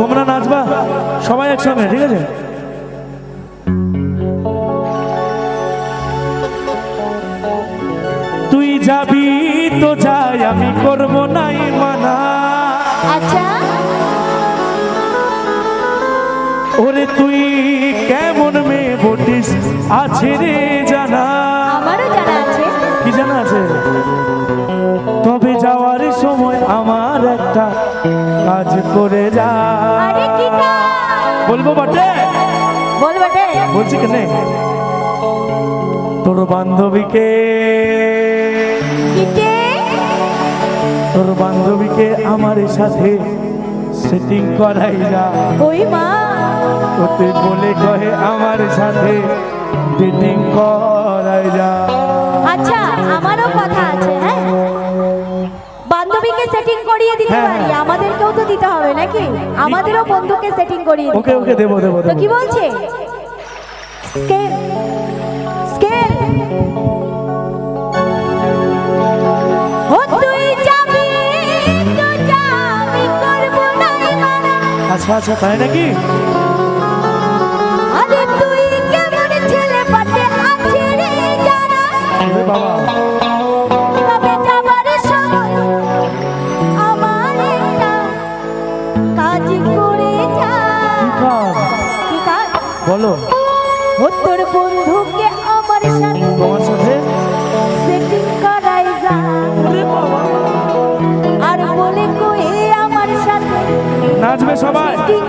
তোমরা নাচবা সবাই একসঙ্গে ঠিক আছে? তুই যাবি তো যাই আমি করব নাই মানা। আচ্ছা। ওরে তুই কেমন মেয়ে বটিস আছে রে জানা। আমারও জানা আছে। কি জানা আছে? তবে যাওয়ার সময় আমার একটা কাজ করে যা? বলব বটে? বল বটে। বলছি কেনে? তোর বান্ধবীকে। তোর বান্ধবীকে আমার সাথে সেটিং করাই যা। ওই মা। ওতে বলে কহে আমার সাথে ডেটিং করাই যা। আচ্ছা আমারও কথা আছে। বান্ধবীকে সেটিং করিয়ে দিতে হ্যাঁ, পারি? হ্যাঁ। আমাদেরকেও তো দিতে হবে নাকি? আমাদেরও বন্ধুকে সেটিং করিয়ে ওকে ওকে দেবো দেবো তো কি বলছে? স্কেল স্কেল আচ্ছা আচ্ছা তাই নাকি? বলো। তোর বন্ধুকে আমার সাথে তোমার সাথে? সেটিং করাই যা আর বলে আমার সাথে নাচবে সবাই। সেটিং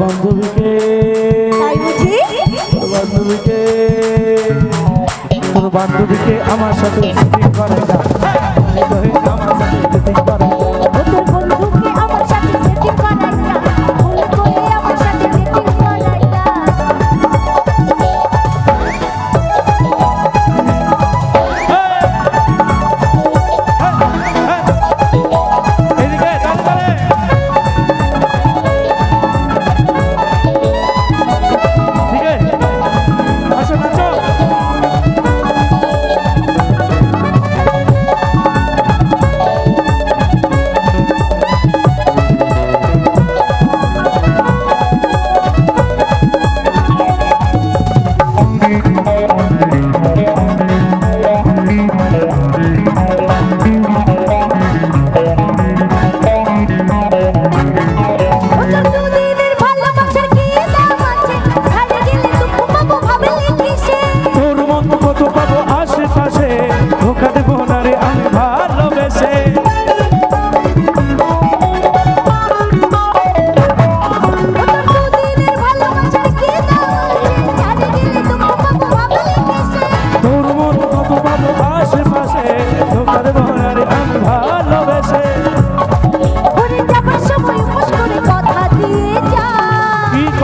বান্ধবীকে। তোর বান্ধবীকে। তোর বান্ধবীকে আমার সাথে শুটিং করে যা আমার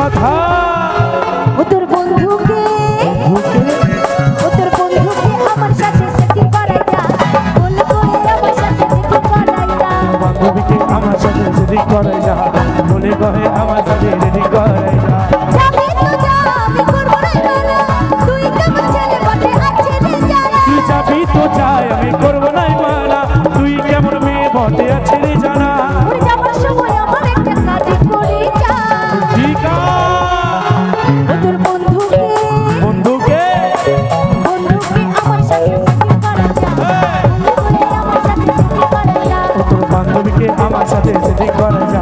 কথা। ও তোর বন্ধুকে ও তোর বন্ধুকে আমার সাথে সেটি করাইতা। বল করে আমার সাথে সেটি করাইতা। বান্ধবীকে আমার সাথে সেটি করাইতা। বলে কহে আমার সাথে সেটি করাইতা। আজকে আমার সাথে সেটিং করা যায়